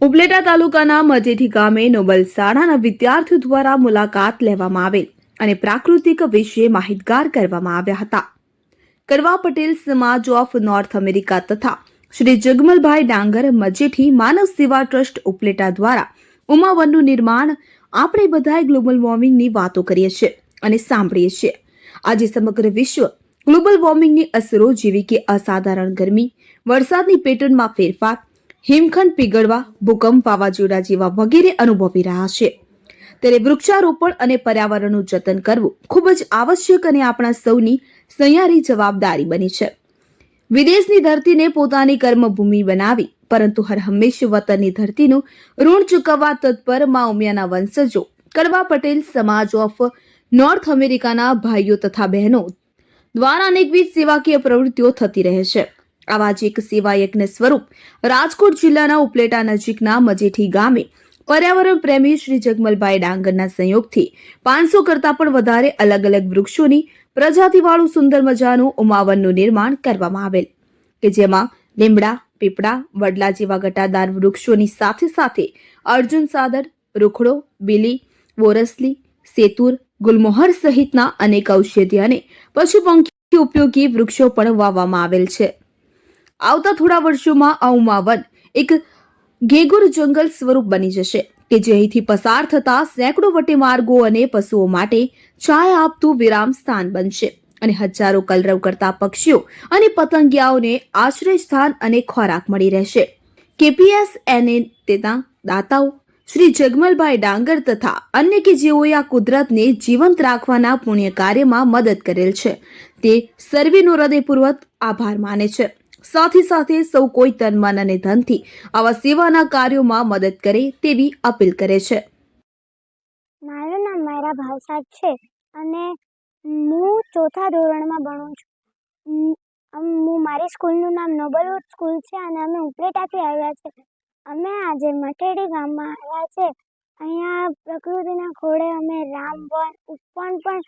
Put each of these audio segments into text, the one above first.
ઉપલેટા તાલુકાના મજેઠી ગામે નોબલ શાળાના વિદ્યાર્થીઓ દ્વારા મુલાકાત લેવામાં આવેલ અને પ્રાકૃતિક વિશે માહિતગાર કરવામાં આવ્યા હતા. કરવા પટેલ સમાજ ઓફ નોર્થ અમેરિકા તથા શ્રી જગમલભાઈ ડાંગર મજેઠી માનવ સેવા ટ્રસ્ટ ઉપલેટા દ્વારા ઉમાવનનું નિર્માણ આપણે બધાએ ગ્લોબલ વોર્મિંગની વાતો કરીએ છીએ અને સાંભળીએ છીએ. આજે સમગ્ર વિશ્વ ગ્લોબલ વોર્મિંગની અસરો જેવી કે અસાધારણ ગરમી, વરસાદની પેટર્નમાં ફેરફાર હિમખંડ પીગળવા, ભૂકંપ વાવાઝોડા જેવા વગેરે અનુભવી રહ્યા છે. ત્યારે વૃક્ષારોપણ અને પર્યાવરણનું જતન કરવું ખૂબ જ આવશ્યક અને આપણા સૌની સહિયારી જવાબદારી બની છે. વિદેશની ધરતીને પોતાની કર્મભૂમિ બનાવી, પરંતુ હર હંમેશ વતનની ધરતીનું ઋણ ચૂકવવા તત્પર મા ઉમિયાના વંશજો કડવા પટેલ, સમાજ ઓફ નોર્થ અમેરિકાના ભાઈઓ તથા બહેનો દ્વારા અનેકવિધ સેવાકીય પ્રવૃત્તિઓ થતી રહે છે. આવા જ એક સેવાયજ્ઞ સ્વરૂપ રાજકોટ જિલ્લાના ઉપલેટા નજીકના મજેઠી ગામે પર્યાવરણ પ્રેમી શ્રી જગમલભાઈ ડાંગરના સંયોગથી પાંચસો કરતાં પણ વધારે અલગ અલગ વૃક્ષોની પ્રજાતિવાળું સુંદર મજાનું ઉમાવનનું નિર્માણ કરવામાં આવેલ કે જેમાં લીમડા, પીપળા, વડલા જેવા ઘટાદાર વૃક્ષોની સાથે સાથે અર્જુન સાદર, રૂખડો, બીલી બોરસલી સેતુર, ગુલમોહર સહિતના અનેક ઔષધિ અને પશુ પંખી ઉપયોગી વૃક્ષો પણ વાવવામાં આવેલ છે. આવતા થોડા વર્ષોમાં આ એક ઘેગુર જંગલ સ્વરૂપ બની જશે કે જે અહીંથી પસાર થતા સેંકડો વટે માર્ગો અને પશુઓ માટે છાયા આપતું વિરામ સ્થાન બનશે અને હજારો કલરવ કરતા પક્ષીઓ અને પતંગિયાઓને આશ્રય સ્થાન અને ખોરાક મળી રહેશે. કેપીએસ એને તેના દાતાઓ શ્રી જગમલભાઈ ડાંગર તથા અન્ય કે જેઓએ આ કુદરતને જીવંત રાખવાના પુણ્ય કાર્યમાં મદદ કરેલ છે. તે સર્વેનો હૃદયપૂર્વક આભાર માને છે. સાથે સાથે સૌ કોઈ તન, મન અને ધનથી આવા સેવાના કાર્યોમાં મદદ કરે તેવી અપીલ કરે છે. મારું નામ મારા ભાવસાદ છે અને હું ચોથા ધોરણમાં ભણું છું. હું મારી સ્કૂલનું નામ નોબલવુડ સ્કૂલ છે અને અમે ઉપલેટાથી આવ્યા છે. અમે આજે મટેડી ગામમાં આવ્યા છે. અહીંયા પ્રકૃતિના ખોળે અમે રામવન ઉપવન પણ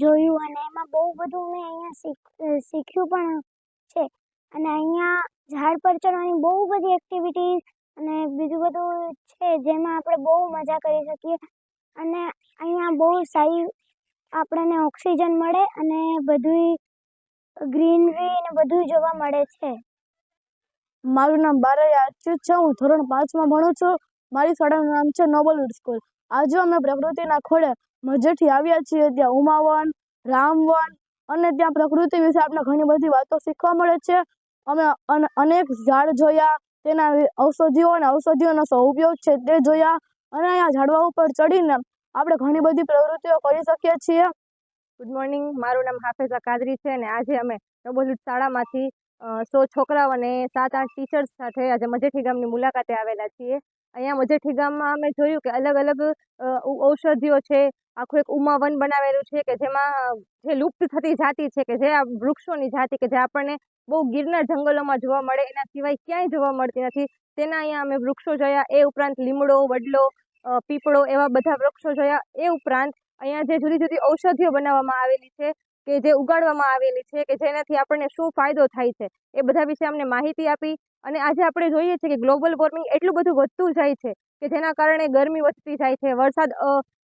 જોયું અને એમાં બહુ બધું મેં અહીંયા શીખ્યું પણ છે. અને અહીંયા ઝાડ પર ચડવાની બહુ બધી એક્ટિવિટીઝ અને બીજું બધું છે જેમાં આપણે બહુ મજા કરી શકીએ. અને અહીંયા બહુ સારી આપણને ઓક્સિજન મળે અને બધુંય ગ્રીનરી ને બધું જોવા મળે છે. મારું નામ બારૈયા અચ્યુત છે. હું ધોરણ પાંચમાં ભણું છું. મારી શાળાનું નામ છે નોબલવુડ સ્કૂલ. આજે અમે પ્રકૃતિના ખોળે મજેથી આવ્યા છીએ. ત્યાં ઉમાવન, રામવન અને ત્યાં પ્રકૃતિ વિશે આપણે ઘણી બધી વાતો શીખવા મળે છે. અમે અન- અનેક ઝાડ જોયા, તેના ઔષધિઓ અને ઔષધિઓનો ઉપયોગ છે તે જોયા અને અહીંયા ઝાડવા ઉપર ચડીને આપણે ઘણી બધી પ્રવૃત્તિઓ કરી શકીએ છીએ. ગુડ મોર્નિંગ મારું નામ હાફેઝા કાદરી છે અને આજે અમે નવોદિત શાળામાંથી સો છોકરાઓ અને સાત, આઠ ટીચર્સ સાથે આજે મજેઠી ગામની મુલાકાતે આવેલા છીએ. અહીંયા મજેઠી ગામમાં અમે જોયું કે અલગ અલગ ઔષધિઓ છે. આખું એક ઉમાવન બનાવેલું છે કે જેમાં, જે લુપ્ત થતી જાતિ છે કે જે આ વૃક્ષોની જાતિ કે જે આપણને બહુ ગીરના જંગલોમાં જોવા મળે, એના સિવાય ક્યાંય જોવા મળતી નથી. તેના અહીંયા અમે વૃક્ષો જોયા, એ ઉપરાંત લીમડો, વડલો પીપળો એવા બધા વૃક્ષો જોયા. એ ઉપરાંત અહીંયા જે જુદી જુદી ઔષધિઓ બનાવવામાં આવેલી છે. કે જે ઉગાડવામાં આવેલી છે કે જેનાથી આપણને શું ફાયદો થાય છે, એ બધા વિશે અમને માહિતી આપી અને આજે આપણે જોઈએ છીએ કે ગ્લોબલ વોર્મિંગ એટલું બધું વધતું જાય છે કે જેના કારણે ગરમી વધતી જાય છે, વરસાદ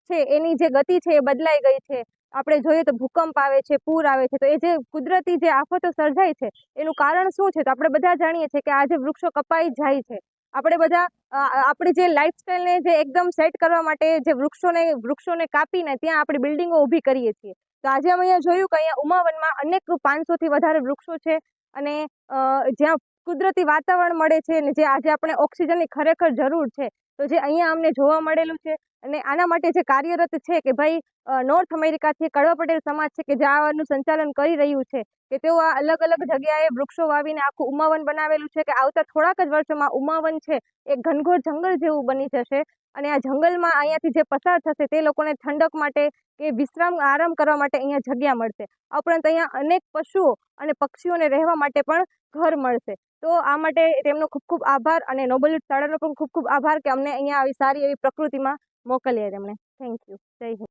છે, એની જે ગતિ છે એ બદલાઈ ગઈ છે. આપણે જોઈએ તો ભૂકંપ આવે છે, પૂર આવે છે, તો એ જે કુદરતી જે આફતો સર્જાય છે, એનું કારણ શું છે? તો આપણે બધા જાણીએ છીએ કે આ જે વૃક્ષો કપાઈ જાય છે આપણે બધા આપણી જે લાઈફસ્ટાઈલને જે એકદમ સેટ કરવા માટે જે વૃક્ષોને વૃક્ષોને કાપીને ત્યાં આપણે બિલ્ડિંગો ઊભી કરીએ છીએ. તો આજે અમે અહીંયા જોયું કે અહીંયા ઉમાવનમાં અનેક પાંચસોથી વધારે વૃક્ષો છે અને જ્યાં કુદરતી વાતાવરણ મળે છે અને જે આજે આપણે ઓક્સિજનની ખરેખર જરૂર છે. તો જે અહીંયા અમને જોવા મળેલું છે અને આના માટે જે કાર્યરત છે કે ભાઈ નોર્થ અમેરિકાથી કડવા પટેલ સમાજ છે કે જે આનું સંચાલન કરી રહ્યું છે, કે તેઓ આ અલગ અલગ જગ્યાએ વૃક્ષો વાવીને આખું ઉમાવન બનાવેલું છે કે આવતા થોડાક જ વર્ષોમાં ઉમાવન છે, એ ઘનઘોર જંગલ જેવું બની જશે અને આ જંગલમાં અહીંયાથી જે પસાર થશે તે લોકોને ઠંડક માટે કે વિશ્રામ આરામ કરવા માટે અહીંયા જગ્યા મળશે. આ ઉપરાંત અહીંયા અનેક પશુઓ અને પક્ષીઓને રહેવા માટે પણ ઘર મળશે. તો આ માટે તેમનો ખૂબ ખૂબ આભાર અને નોબલ શાળાનો પણ ખૂબ ખૂબ આભાર કે અમને અહીંયા આવી સારી એવી પ્રકૃતિમાં મોકલીએ તેમણે. થેન્ક યુ જય હિન્દ.